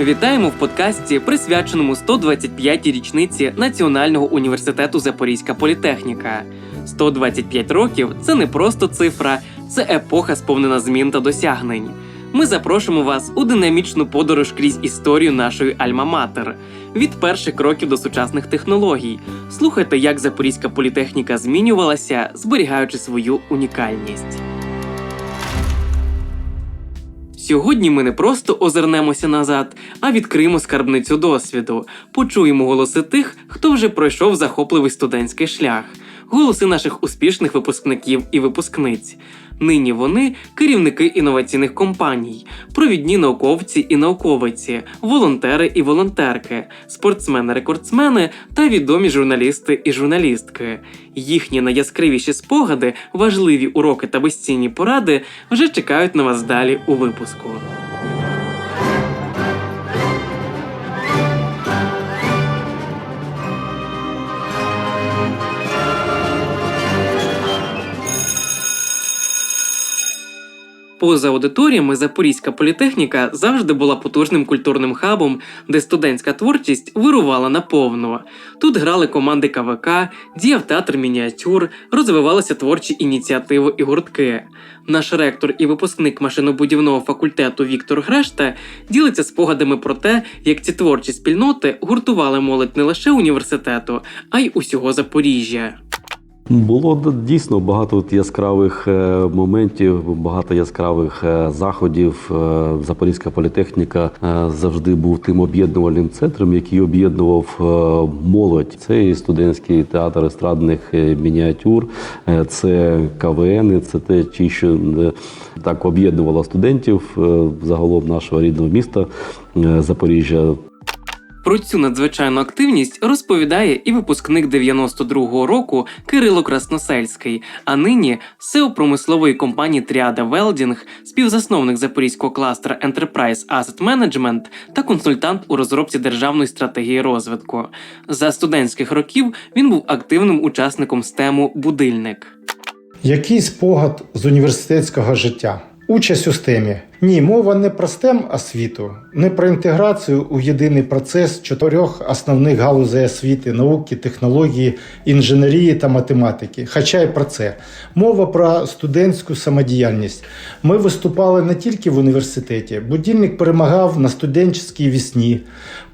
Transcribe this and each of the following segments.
Вітаємо в подкасті, присвяченому 125-й річниці Національного університету Запорізька політехніка. 125 років це не просто цифра, це епоха сповнена змін та досягнень. Ми запрошуємо вас у динамічну подорож крізь історію нашої Альма-Матер від перших кроків до сучасних технологій. Слухайте, як Запорізька політехніка змінювалася, зберігаючи свою унікальність. Сьогодні ми не просто озирнемося назад, а відкриємо скарбницю досвіду, почуємо голоси тих, хто вже пройшов захопливий студентський шлях, голоси наших успішних випускників і випускниць. Нині вони керівники інноваційних компаній, провідні науковці і науковиці, волонтери і волонтерки, спортсмени-рекордсмени та відомі журналісти і журналістки. Їхні найяскравіші спогади, важливі уроки та безцінні поради вже чекають на вас далі у випуску. Поза аудиторіями Запорізька політехніка завжди була потужним культурним хабом, де студентська творчість вирувала наповно. Тут грали команди КВК, діяв театр мініатюр, розвивалися творчі ініціативи і гуртки. Наш ректор і випускник машинобудівного факультету Віктор Грешта ділиться спогадами про те, як ці творчі спільноти гуртували молодь не лише університету, а й усього Запоріжжя. Було дійсно багато яскравих е, моментів, багато яскравих е, заходів. Е, Запорізька політехніка завжди був тим об'єднувальним центром, який об'єднував молодь. Це і студентський театр естрадних мініатюр, це КВН, це те, ті, що так об'єднувало студентів загалом нашого рідного міста Запоріжжя. Про цю надзвичайну активність розповідає і випускник 92-го року Кирило Красносельський, а нині SEO промислової компанії Тріада Велдінг, співзасновник запорізького кластера Enterprise Asset Management та консультант у розробці державної стратегії розвитку. За студентських років він був активним учасником стему Будильник. Який спогад з університетського життя? Участь у стемі. Ні, мова не про стем освіту, не про інтеграцію у єдиний процес чотирьох основних галузей освіти, науки, технології, інженерії та математики. Хоча й про це. Мова про студентську самодіяльність. Ми виступали не тільки в університеті. Будильник перемагав на студентській вісні,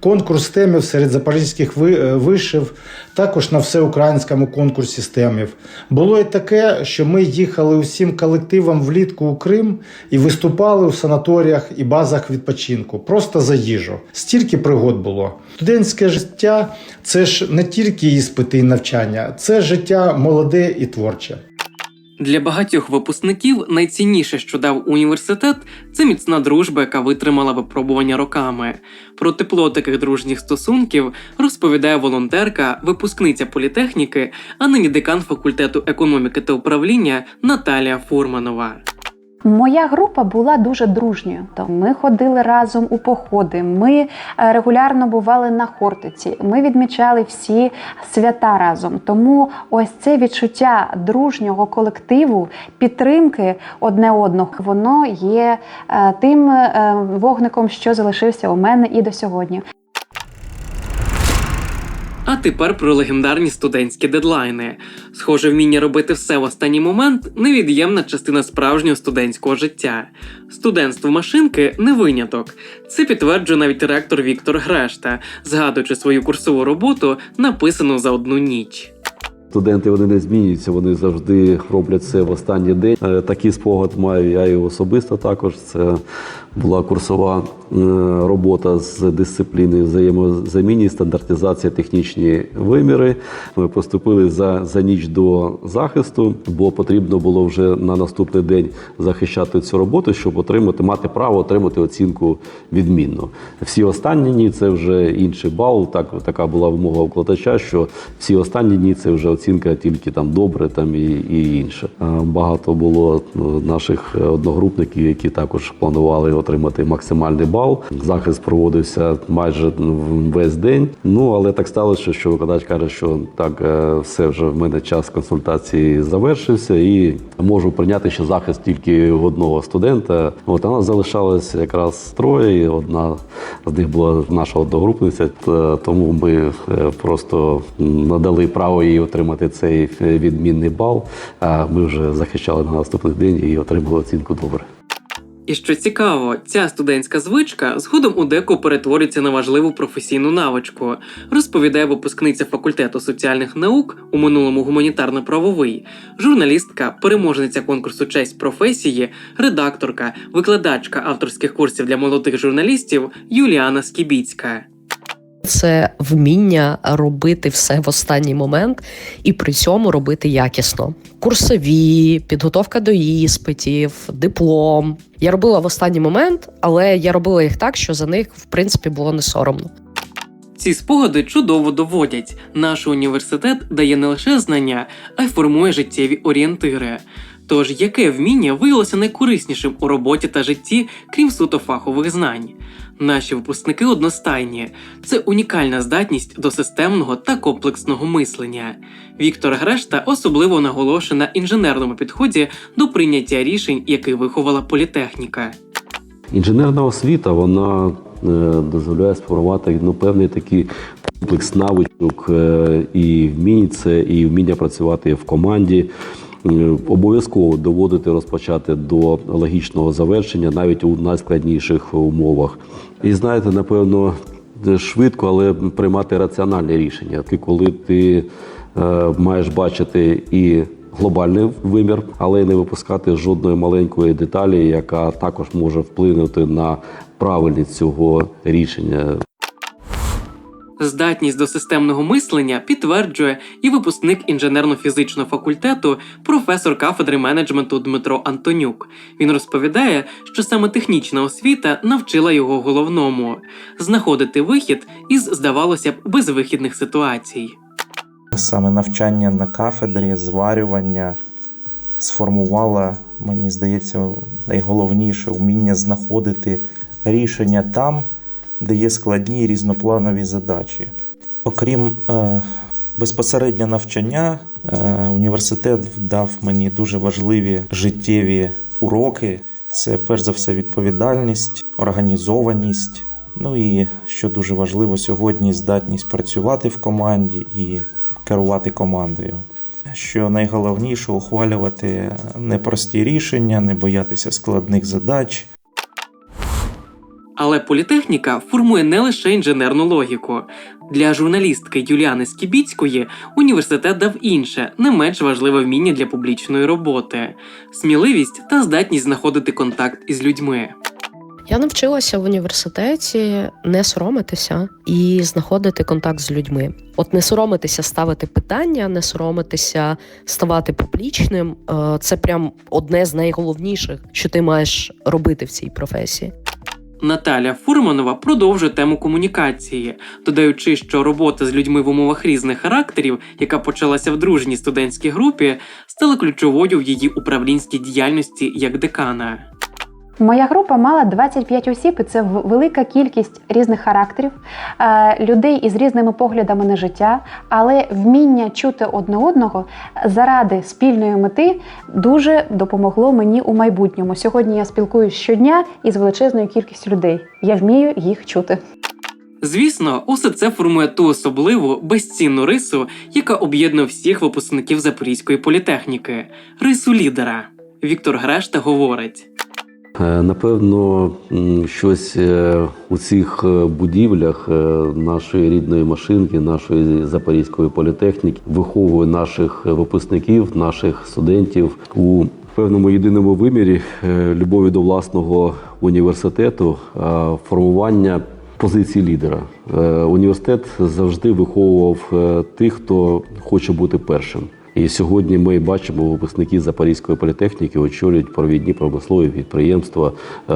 конкурс темів серед запорізьких е, вишів, також на всеукраїнському конкурсі стемів. Було і таке, що ми їхали усім колективом влітку у Крим і виступали у санаторіях і базах відпочинку, просто за їжу. Стільки пригод було. Студентське життя це ж не тільки іспити і навчання, це життя молоде і творче. Для багатьох випускників найцінніше, що дав університет, це міцна дружба, яка витримала випробування роками. Про тепло таких дружніх стосунків розповідає волонтерка, випускниця політехніки, а нині декан факультету економіки та управління Наталія Фурманова. Моя група була дуже дружньою. То ми ходили разом у походи. Ми е, регулярно бували на Хортиці. Ми відмічали всі свята разом. Тому ось це відчуття дружнього колективу, підтримки одне одного, воно є е, тим е, вогником, що залишився у мене і до сьогодні. А тепер про легендарні студентські дедлайни. Схоже, вміння робити все в останній момент невід'ємна частина справжнього студентського життя. Студентство машинки не виняток. Це підтверджує навіть ректор Віктор Грешта, згадуючи свою курсову роботу, написану за одну ніч. Студенти вони не змінюються, вони завжди роблять це в останній день. Е, Такий спогад маю я і особисто також. Це була курсова робота з дисципліни взаємозамінні, стандартизація, технічні виміри. Ми поступили за, за ніч до захисту, бо потрібно було вже на наступний день захищати цю роботу, щоб отримати, мати право отримати оцінку відмінно. Всі останні дні це вже інший бал. Так така була вимога укладача, що всі останні дні це вже оцінка тільки там добре, там і, і інше. Е, Багато було ну, наших одногрупників, які також планували отримати максимальний бал. Бал. Захист проводився майже весь день. Ну але так сталося, що викладач каже, що так е, все вже в мене час консультації завершився, і можу прийняти ще захист тільки в одного студента. От вона залишалась якраз троє. і Одна з них була наша одногрупниця, тому ми е, просто надали право їй отримати цей відмінний бал. А ми вже захищали на наступний день і отримали оцінку добре. І що цікаво, ця студентська звичка згодом у деку перетворюється на важливу професійну навичку, розповідає випускниця факультету соціальних наук у минулому гуманітарно-правовий, журналістка, переможниця конкурсу Честь професії, редакторка, викладачка авторських курсів для молодих журналістів Юліана Скібіцька. Це вміння робити все в останній момент і при цьому робити якісно. Курсові, підготовка до іспитів, диплом. Я робила в останній момент, але я робила їх так, що за них в принципі було не соромно. Ці спогади чудово доводять. Наш університет дає не лише знання, а й формує життєві орієнтири. Тож, яке вміння виявилося найкориснішим у роботі та житті, крім суто фахових знань? Наші випускники одностайні це унікальна здатність до системного та комплексного мислення. Віктор Грешта особливо наголошує на інженерному підході до прийняття рішень, який виховала політехніка. Інженерна освіта вона е, дозволяє сформувати ну, певний такий комплекс навичок е, і вмінь це, і вміння працювати в команді. Е, Обов'язково доводити розпочати до логічного завершення навіть у найскладніших умовах. І знаєте, напевно, швидко, але приймати раціональні рішення. Ти коли ти е, маєш бачити і глобальний вимір, але не випускати жодної маленької деталі, яка також може вплинути на правильність цього рішення. Здатність до системного мислення підтверджує і випускник інженерно-фізичного факультету, професор кафедри менеджменту Дмитро Антонюк. Він розповідає, що саме технічна освіта навчила його головному знаходити вихід із, здавалося б, безвихідних ситуацій. Саме навчання на кафедрі, зварювання сформувало, мені здається, найголовніше вміння знаходити рішення там, де є складні різнопланові задачі. Окрім е, безпосередньо навчання, е, університет дав мені дуже важливі життєві уроки. Це перш за все відповідальність, організованість. Ну і що дуже важливо сьогодні, здатність працювати в команді і керувати командою. Що найголовніше ухвалювати непрості рішення, не боятися складних задач. Але політехніка формує не лише інженерну логіку. Для журналістки Юліани Скібіцької університет дав інше, не менш важливе вміння для публічної роботи сміливість та здатність знаходити контакт із людьми. Я навчилася в університеті не соромитися і знаходити контакт з людьми. От не соромитися ставити питання, не соромитися ставати публічним е, це прям одне з найголовніших, що ти маєш робити в цій професії. Наталя Фурманова продовжує тему комунікації, додаючи, що робота з людьми в умовах різних характерів, яка почалася в дружній студентській групі, стала ключовою в її управлінській діяльності як декана. Моя група мала 25 осіб, і це велика кількість різних характерів, е, людей із різними поглядами на життя, але вміння чути одне одного заради спільної мети дуже допомогло мені у майбутньому. Сьогодні я спілкуюся щодня із величезною кількістю людей. Я вмію їх чути. Звісно, усе це формує ту особливу безцінну рису, яка об'єднує всіх випускників Запорізької політехніки рису лідера. Віктор Грешта говорить. Е, Напевно, щось е, у цих е, будівлях нашої рідної машинки, нашої запорізької політехніки виховує наших випускників, наших студентів у певному єдиному вимірі любові до власного університету, формування позиції лідера. Університет завжди виховував тих, хто хоче бути першим. І сьогодні ми бачимо, випускники Запорізької політехніки очолюють провідні промислові підприємства, е,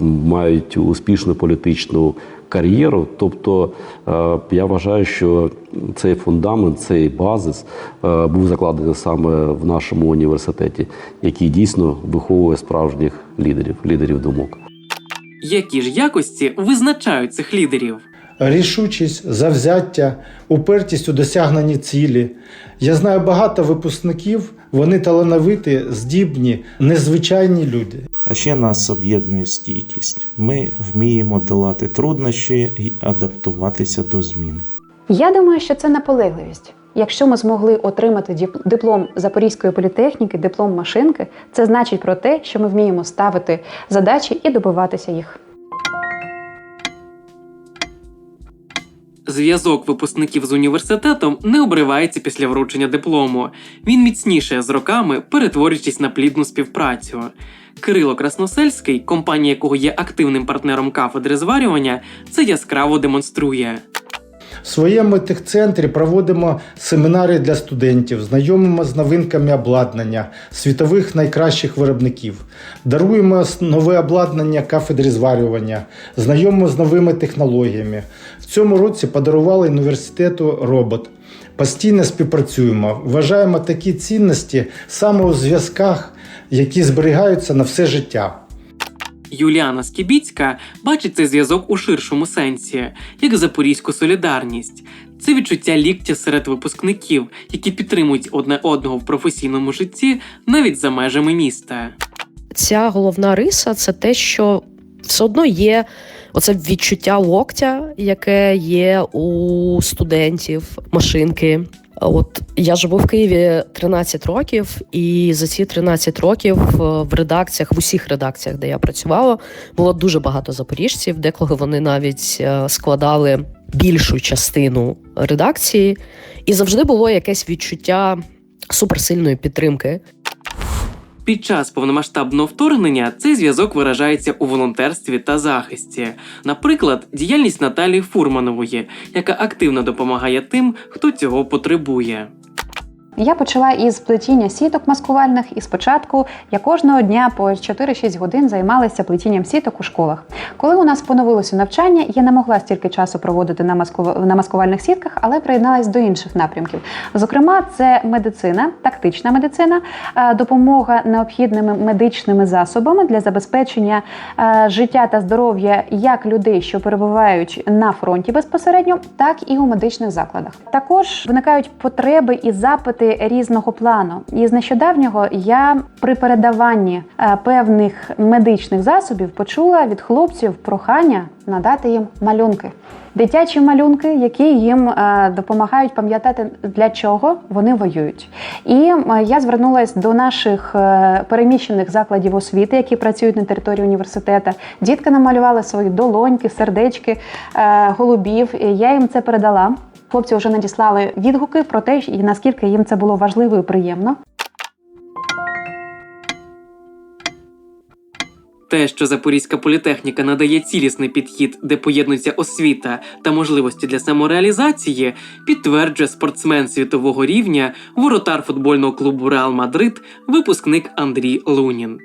мають успішну політичну кар'єру. Тобто е, я вважаю, що цей фундамент, цей базис е, був закладений саме в нашому університеті, який дійсно виховує справжніх лідерів, лідерів думок. Які ж якості визначають цих лідерів? Рішучість, завзяття, упертість у досягненні цілі. Я знаю багато випускників, вони талановиті, здібні, незвичайні люди. А ще нас об'єднує стійкість. Ми вміємо долати труднощі і адаптуватися до змін. Я думаю, що це наполегливість. Якщо ми змогли отримати діп- диплом Запорізької політехніки, диплом машинки, це значить про те, що ми вміємо ставити задачі і добиватися їх. Зв'язок випускників з університетом не обривається після вручення диплому. Він міцніше з роками, перетворюючись на плідну співпрацю. Кирило Красносельський, компанія якого є активним партнером кафедри зварювання, це яскраво демонструє. В своєму техцентрі проводимо семінари для студентів, знайомимо з новинками обладнання світових найкращих виробників, даруємо нове обладнання кафедрі зварювання, знайомимо з новими технологіями. В цьому році подарували університету робот. Постійно співпрацюємо, вважаємо такі цінності саме у зв'язках, які зберігаються на все життя. Юліана Скібіцька бачить цей зв'язок у ширшому сенсі, як запорізьку солідарність. Це відчуття ліктя серед випускників, які підтримують одне одного в професійному житті навіть за межами міста. Ця головна риса це те, що все одно є оце відчуття локтя, яке є у студентів, машинки. От я живу в Києві 13 років, і за ці 13 років е, в редакціях, в усіх редакціях, де я працювала, було дуже багато запоріжців, деколи вони навіть е, складали більшу частину редакції, і завжди було якесь відчуття суперсильної підтримки. Під час повномасштабного вторгнення цей зв'язок виражається у волонтерстві та захисті. Наприклад, діяльність Наталії Фурманової, яка активно допомагає тим, хто цього потребує. Я почала із плетіння сіток маскувальних, і спочатку я кожного дня по 4-6 годин займалася плетінням сіток у школах. Коли у нас поновилося навчання, я не могла стільки часу проводити на, маску... на маскувальних сітках, але приєдналась до інших напрямків. Зокрема, це медицина, тактична медицина, е, допомога необхідними медичними засобами для забезпечення е, життя та здоров'я як людей, що перебувають на фронті безпосередньо, так і у медичних закладах. Також виникають потреби і запити різного плану. І з нещодавнього я при передаванні е, певних медичних засобів почула від хлопців прохання надати їм малюнки. Дитячі малюнки, які їм е, допомагають пам'ятати, для чого вони воюють. І е, я звернулася до наших переміщених закладів освіти, які працюють на території університету. Дітки намалювали свої долоньки, сердечки, голубів. Я їм це передала. Хлопці вже надіслали відгуки про те, і наскільки їм це було важливо і приємно. Те, що Запорізька політехніка надає цілісний підхід, де поєднується освіта та можливості для самореалізації, підтверджує спортсмен світового рівня, воротар футбольного клубу Реал Мадрид, випускник Андрій Лунін.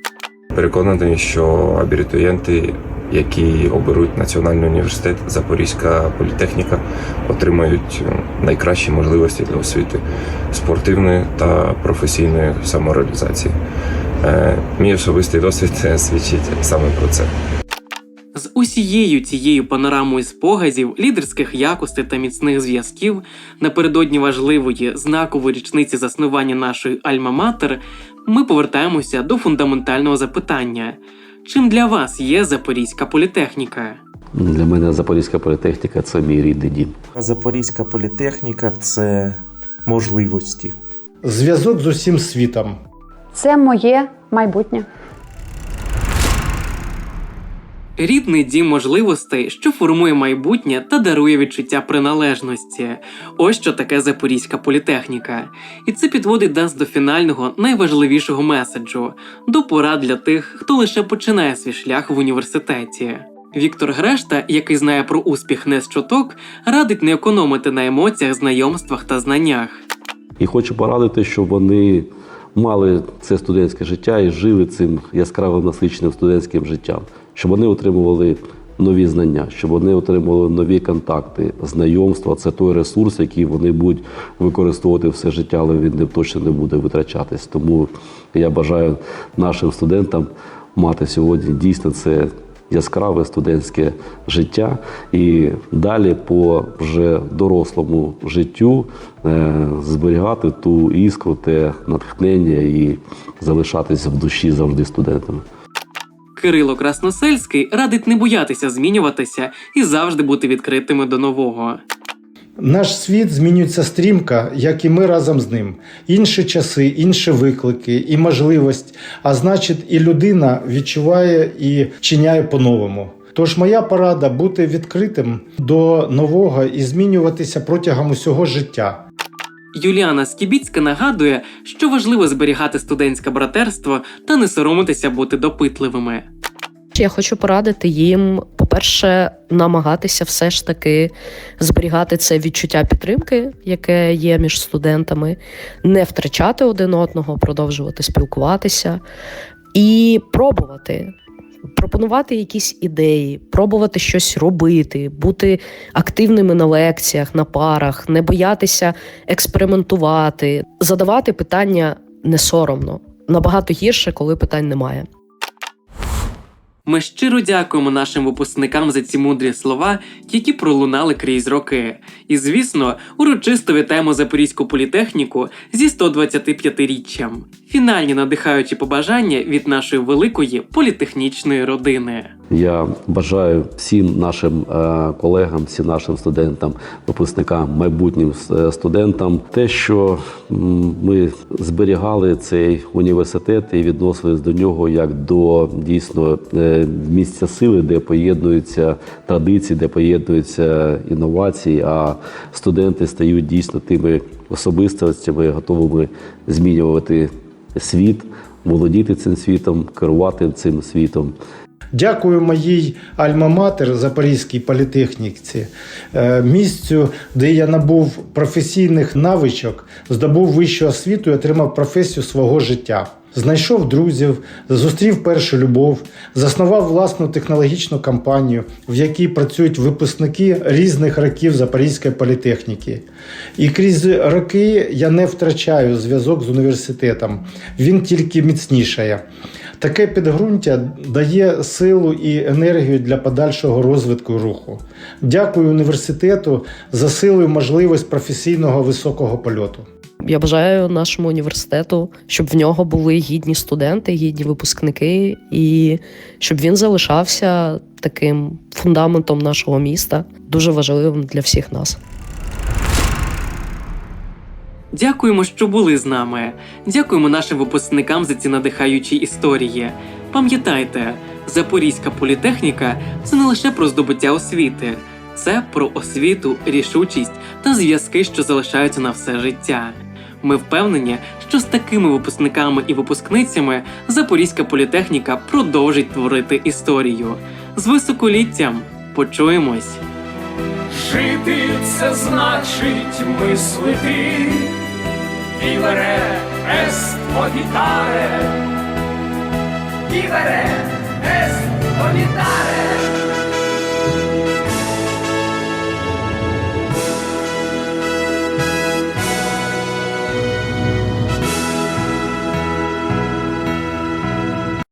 Переконаний, що абітурієнти, які оберуть Національний університет Запорізька політехніка, отримають е, найкращі можливості для освіти спортивної та професійної самореалізації. Е, Мій особистий досвід свідчить саме про це. З усією цією панорамою спогадів, лідерських якостей та міцних зв'язків напередодні важливої знакової річниці заснування нашої Альма-Матер ми повертаємося до фундаментального запитання: чим для вас є Запорізька політехніка? Для мене Запорізька політехніка це мій рідний дім. Запорізька політехніка це можливості. Зв'язок з усім світом. Це моє майбутнє. Рідний дім можливостей, що формує майбутнє та дарує відчуття приналежності. Ось що таке Запорізька політехніка. І це підводить нас до фінального найважливішого меседжу до порад для тих, хто лише починає свій шлях в університеті. Віктор Грешта, який знає про успіх не з чуток, радить не економити на емоціях, знайомствах та знаннях. І хочу порадити, щоб вони мали це студентське життя і жили цим яскравим насиченим студентським життям, щоб вони отримували нові знання, щоб вони отримували нові контакти, знайомства. Це той ресурс, який вони будуть використовувати все життя, але він не точно не буде витрачатись. Тому я бажаю нашим студентам мати сьогодні дійсно це яскраве студентське життя і далі по вже дорослому життю е, зберігати ту іскру, те натхнення і залишатися в душі завжди студентами. Кирило Красносельський радить не боятися змінюватися і завжди бути відкритими до нового. Наш світ змінюється стрімко, як і ми разом з ним. Інші часи, інші виклики і можливість, а значить, і людина відчуває і чиняє по-новому. Тож моя порада бути відкритим до нового і змінюватися протягом усього життя. Юліана Скібіцька нагадує, що важливо зберігати студентське братерство та не соромитися бути допитливими. Я хочу порадити їм, по-перше, намагатися все ж таки зберігати це відчуття підтримки, яке є між студентами, не втрачати один одного, продовжувати спілкуватися і пробувати. Пропонувати якісь ідеї, пробувати щось робити, бути активними на лекціях, на парах, не боятися експериментувати, задавати питання не соромно. Набагато гірше, коли питань немає. Ми щиро дякуємо нашим випускникам за ці мудрі слова, які пролунали крізь роки. І, звісно, урочисто вітаємо Запорізьку політехніку зі 125-річчям. Фінальні надихаючі побажання від нашої великої політехнічної родини. Я бажаю всім нашим е, колегам, всім нашим студентам, випускникам, майбутнім е, студентам, те, що ми зберігали цей університет і відносились до нього як до дійсно е, місця сили, де поєднуються традиції, де поєднуються інновації. А студенти стають дійсно тими особистостями, готовими змінювати світ, володіти цим світом, керувати цим світом. Дякую моїй альма-матер Запорізькій політехніці, е, місцю, де я набув професійних навичок, здобув вищу освіту і отримав професію свого життя. Знайшов друзів, зустрів першу любов, заснував власну технологічну компанію, в якій працюють випускники різних років Запорізької політехніки. І крізь роки я не втрачаю зв'язок з університетом. Він тільки міцнішає. Таке підґрунтя дає силу і енергію для подальшого розвитку руху. Дякую університету за силу і можливість професійного високого польоту. Я бажаю нашому університету, щоб в нього були гідні студенти, гідні випускники, і щоб він залишався таким фундаментом нашого міста, дуже важливим для всіх нас. Дякуємо, що були з нами. Дякуємо нашим випускникам за ці надихаючі історії. Пам'ятайте, Запорізька політехніка це не лише про здобуття освіти, це про освіту, рішучість та зв'язки, що залишаються на все життя. Ми впевнені, що з такими випускниками і випускницями Запорізька політехніка продовжить творити історію. З високоліттям почуємось! Жити це значить мислити. Vivere est cogitare. Vivere est cogitare.